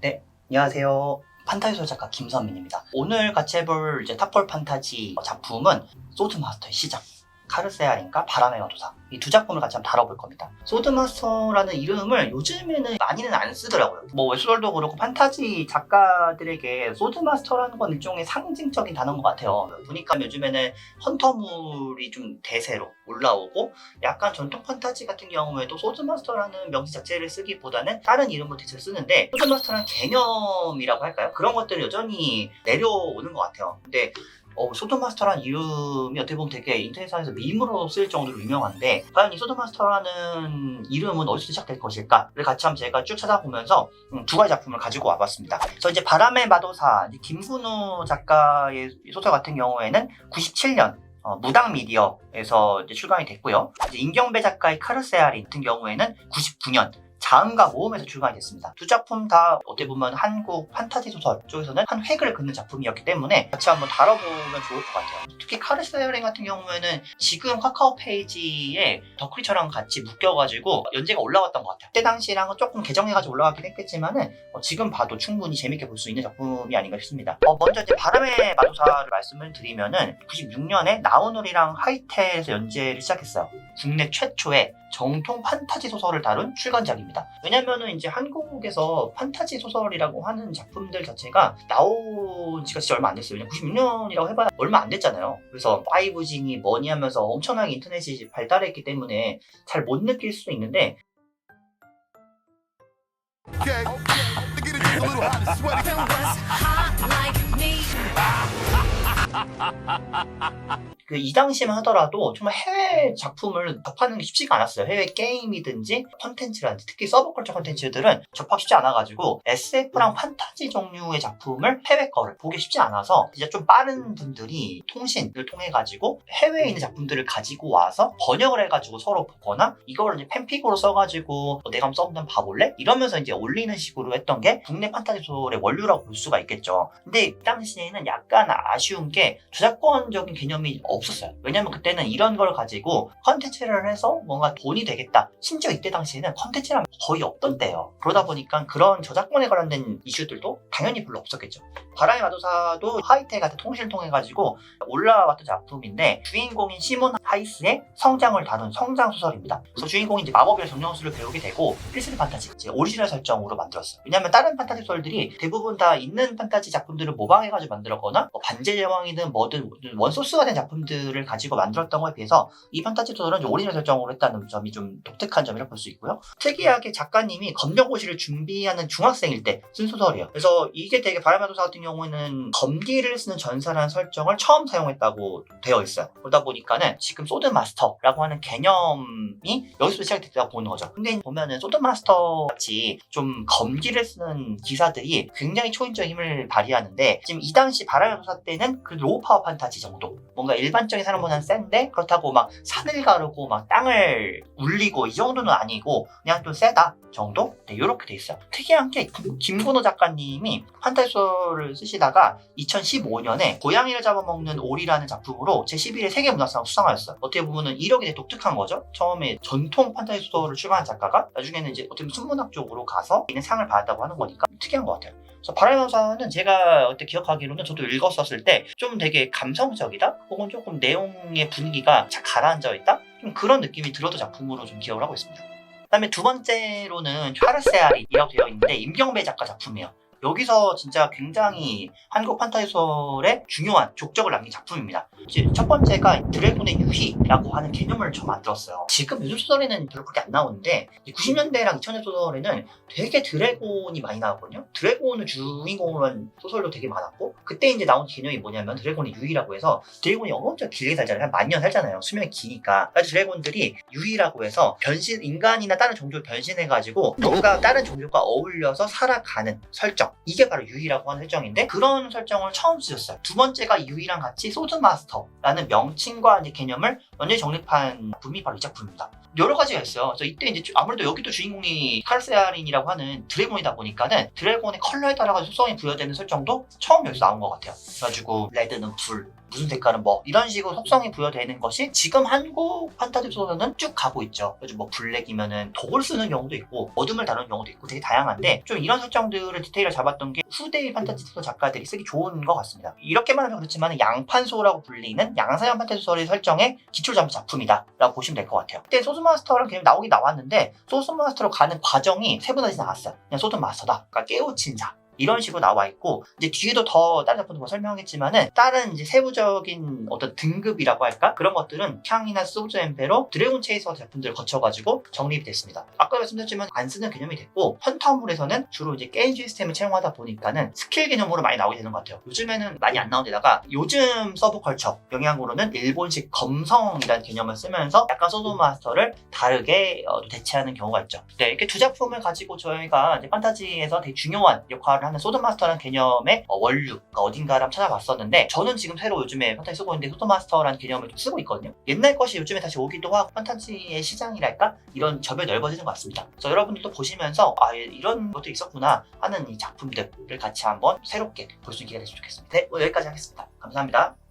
네, 안녕하세요. 판타지 소설 작가 김선민입니다. 오늘 같이 해볼 이제 탑골 판타지 작품은 소드마스터의 시작. 카르세알인가 바람의 마도사 이 두 작품을 같이 한번 다뤄볼 겁니다. 소드마스터라는 이름을 요즘에는 많이는 안 쓰더라고요. 뭐 웹소설도 그렇고 판타지 작가들에게 소드마스터라는 건 일종의 상징적인 단어인 것 같아요. 보니까 요즘에는 헌터물이 좀 대세로 올라오고 약간 전통 판타지 같은 경우에도 소드마스터라는 명칭 자체를 쓰기보다는 다른 이름으로 대체로 쓰는데 소드마스터라는 개념이라고 할까요? 그런 것들이 여전히 내려오는 것 같아요. 근데 어, 소드마스터라는 이름이 어떻게 보면 되게 인터넷상에서 밈으로 쓸 정도로 유명한데 과연 이 소드마스터라는 이름은 어디서 시작될 것일까를 같이 한번 제가 쭉 찾아보면서 음, 두 가지 작품을 가지고 와봤습니다. 그래서 이제 바람의 마도사 김근우 작가의 소설 같은 경우에는 97년 어, 무당 미디어에서 출간이 됐고요. 이제 임경배 작가의 카르세아린 같은 경우에는 99년 자음과 모음에서 출간이 됐습니다. 두 작품 다 어떻게 보면 한국 판타지 소설 쪽에서는 한 획을 긋는 작품이었기 때문에 같이 한번 다뤄보면 좋을 것 같아요. 특히 카르세아린 같은 경우에는 지금 카카오 페이지에 더크리처랑 같이 묶여가지고 연재가 올라왔던 것 같아요. 그때 당시랑은 조금 개정해가지고 올라가긴 했겠지만은 어, 지금 봐도 충분히 재밌게 볼 수 있는 작품이 아닌가 싶습니다. 어, 먼저 이제 바람의 마도사를 말씀을 드리면은 96년에 나우놀이랑 하이텔에서 연재를 시작했어요. 국내 최초의 정통 판타지 소설을 다룬 출간작입니다. 왜냐면은 이제 한국에서 판타지 소설이라고 하는 작품들 자체가 나온 지가 진짜 얼마 안 됐어요. 왜냐면 96년이라고 해봐야 얼마 안 됐잖아요. 그래서 5G니 뭐니 하면서 엄청나게 인터넷이 발달했기 때문에 잘 못 느낄 수도 있는데 Okay. 그 이 당시만 하더라도 정말 해외 작품을 접하는 게 쉽지가 않았어요. 해외 게임이든지 컨텐츠라든지 특히 서브컬처 컨텐츠들은 접하기 쉽지 않아가지고 SF랑 판타지 종류의 작품을 해외 거를 보기 쉽지 않아서 이제 좀 빠른 분들이 통신을 통해 가지고 해외에 있는 작품들을 가지고 와서 번역을 해가지고 서로 보거나 이거를 이제 팬픽으로 써가지고 어, 내가 한번 써보면 봐볼래? 이러면서 이제 올리는 식으로 했던 게 국내 판타지 소설의 원류라고 볼 수가 있겠죠. 근데 이 당시에는 약간 아쉬운 게 저작권적인 개념이 없었어요. 왜냐면 그때는 이런 걸 가지고 컨텐츠를 해서 뭔가 돈이 되겠다. 심지어 이때 당시에는 컨텐츠란 거의 없던 때예요. 그러다 보니까 그런 저작권에 관련된 이슈들도 당연히 별로 없었겠죠. 바람의 마도사도 하이텔 같은 통신을 통해 가지고 올라왔던 작품인데 주인공인 시몬 하이스의 성장을 다룬 성장 소설입니다. 그래서 주인공이 이제 마법의 정령술을 배우게 되고 필스리 판타지 이제 오리지널 설정으로 만들었어요. 왜냐하면 다른 판타지 소설들이 대부분 다 있는 판타지 작품들을 모방해 가지고 만들었거나 뭐 반제 제왕이든 뭐든 원소스가 된 작품들을 가지고 만들었던 거에 비해서 이 판타지 소설은 오리지널 설정으로 했다는 점이 좀 독특한 점이라고 볼 수 있고요. 특이하게 작가님이 검정고시를 준비하는 중학생일 때 쓴 소설이에요. 그래서 이게 되게 바람마도사 같은 경우에는 검기를 쓰는 전사라는 설정을 처음 사용했다고 되어 있어요. 그러다 보니까는 지금 소드 마스터라고 하는 개념이 여기서 시작됐다고 보는 거죠. 근데 보면은 소드 마스터 같이 좀 검기를 쓰는 기사들이 굉장히 초인적 힘을 발휘하는데 지금 이 당시 바람마도사 때는 그 로우 파워 판타지 정도 뭔가 일반적인 사람보다는 센데 그렇다고 막 산을 가르고 막 땅을 울리고 이 정도는 아니고 그냥 좀 세다 정도? 네, 이렇게 돼 있어요. 특이한 게 김건호 작가님이 판타지소를 쓰시다가 2015년에 고양이를 잡아먹는 오리라는 작품으로 제11회 세계문학상 수상하였어요. 어떻게 보면은 이력이 되게 독특한 거죠. 처음에 전통 판타지 소설을 출간한 작가가 나중에는 이제 어떻게 보면 순문학 쪽으로 가서 있는 상을 받았다고 하는 거니까 특이한 것 같아요. 그래서 바람의 는 제가 그때 기억하기로는 저도 읽었었을 때 좀 되게 감성적이다? 혹은 조금 내용의 분위기가 잘 가라앉아 있다? 좀 그런 느낌이 들어도 작품으로 좀 기억을 하고 있습니다. 그다음에 두 번째로는 샤르세아리라고 되어 있는데 임경배 작가 작품이에요. 여기서 진짜 굉장히 한국 판타지 소설의 중요한 족적을 남긴 작품입니다. 첫 번째가 드래곤의 유희라고 하는 개념을 처음 만들었어요. 지금 요즘 소설에는 별로 그렇게 안 나오는데 90년대랑 2000년 소설에는 되게 드래곤이 많이 나왔거든요. 드래곤을 주인공으로 한 소설도 되게 많았고 그때 이제 나온 개념이 뭐냐면 드래곤의 유희라고 해서 드래곤이 엄청 길게 살잖아요. 한 만년 살잖아요. 수명이 기니까. 그래서 드래곤들이 유희라고 해서 변신 인간이나 다른 종족을 변신해가지고 뭔가 다른 종족과 어울려서 살아가는 설정. 이게 바로 유희라고 하는 설정인데 그런 설정을 처음 쓰셨어요. 두 번째가 유희랑 같이 소드마스터라는 명칭과 이제 개념을 완전히 정립한 작품이 바로 이 작품입니다. 여러 가지가 있어요. 그래서 이때 이제 주- 아무래도 여기도 주인공이 칼세아린이라고 하는 드래곤이다 보니까는 드래곤의 컬러에 따라서 속성이 부여되는 설정도 처음 여기서 나온 것 같아요. 그래가지고 레드는 불, 무슨 색깔은 뭐 이런 식으로 속성이 부여되는 것이 지금 한국 판타지 소설은 쭉 가고 있죠. 그래서 뭐 블랙이면은 독을 쓰는 경우도 있고 어둠을 다루는 경우도 있고 되게 다양한데 좀 이런 설정들을 디테일을 잡았던 게 후대의 판타지 소설 작가들이 쓰기 좋은 것 같습니다. 이렇게만 하면 그렇지만 양판소라고 불리는 양사형 판타지 소설의 설정의 기초 잡은 작품이다라고 보시면 될 것 같아요. 그때 소드마스터랑 개념이 나오긴 나왔는데 소드마스터로 가는 과정이 세분화되지 나왔어요. 그냥 소드마스터다. 그러니까 깨우친사. 이런 식으로 나와 있고 이제 뒤에도 더 다른 작품도 뭐 설명하겠지만은 다른 이제 세부적인 어떤 등급이라고 할까 그런 것들은 향이나 소드 엠페로 드래곤 체이서 같은 작품들을 거쳐가지고 정립이 됐습니다. 아까 말씀드렸지만 안 쓰는 개념이 됐고 헌터물에서는 주로 이제 게임 시스템을 채용하다 보니까는 스킬 개념으로 많이 나오게 되는 것 같아요. 요즘에는 많이 안 나온 데다가 요즘 서브컬처 영향으로는 일본식 검성이라는 개념을 쓰면서 약간 소드 마스터를 다르게 어, 대체하는 경우가 있죠. 네, 이렇게 두 작품을 가지고 저희가 이제 판타지에서 되게 중요한 역할을 하는 소드마스터라는 개념의 어, 원류, 그러니까 어딘가를 찾아봤었는데 저는 지금 새로 요즘에 판타지 쓰고 있는데 소드마스터라는 개념을 좀 쓰고 있거든요. 옛날 것이 요즘에 다시 오기도 하고 판타지의 시장이랄까 이런 접이 넓어지는 것 같습니다. 그래서 여러분들도 보시면서 아 예, 이런 것도 있었구나 하는 이 작품들을 같이 한번 새롭게 볼 수 있게 됐으면 좋겠습니다. 네, 오늘 여기까지 하겠습니다. 감사합니다.